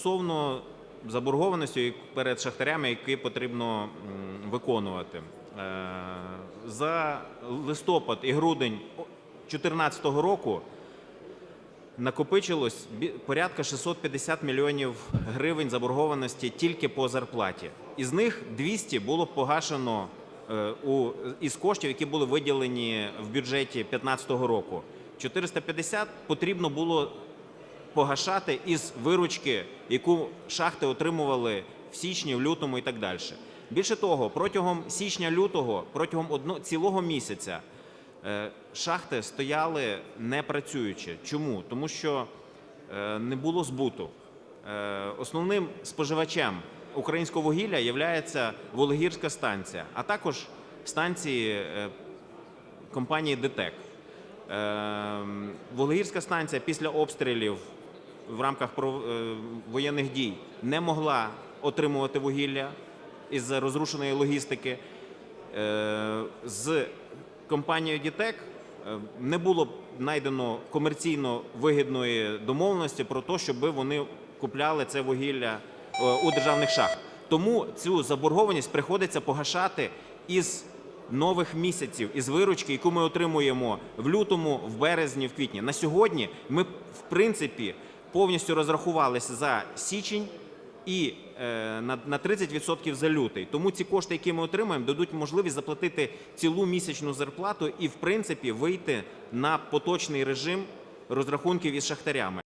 Стосовно заборгованості перед шахтарями, які потрібно виконувати. Е, За листопад і грудень 2014 року накопичилось порядка 650 мільйонів гривень заборгованості тільки по зарплаті. Із них 200 було погашено е, у, із коштів, які були виділені в бюджеті 2015 року. 450 потрібно було погашати із виручки, яку шахти отримували в січні, в лютому і так далі. Більше того, протягом січня-лютого, протягом одно, цілого місяця е, шахти стояли не працюючи. Чому? Тому що е, не було збуту. Е, Основним споживачем українського вугілля є Вологірська станція, а також станції компанії ДТЕК. Ем, Вологірська станція після обстрілів в рамках е, воєнних дій не могла отримувати вугілля із розрушеної логістики. Е, З компанією Дітек е, не було знайдено комерційно вигідної домовленості про те, щоб вони купляли це вугілля у державних шахт. Тому цю заборгованість приходиться погашати із нових місяців із виручки, яку ми отримуємо в лютому, в березні, в квітні. На сьогодні ми, в принципі, повністю розрахувалися за січень і е, на, на 30% за лютий. Тому ці кошти, які ми отримаємо, дадуть можливість заплатити цілу місячну зарплату і, в принципі, вийти на поточний режим розрахунків із шахтарями.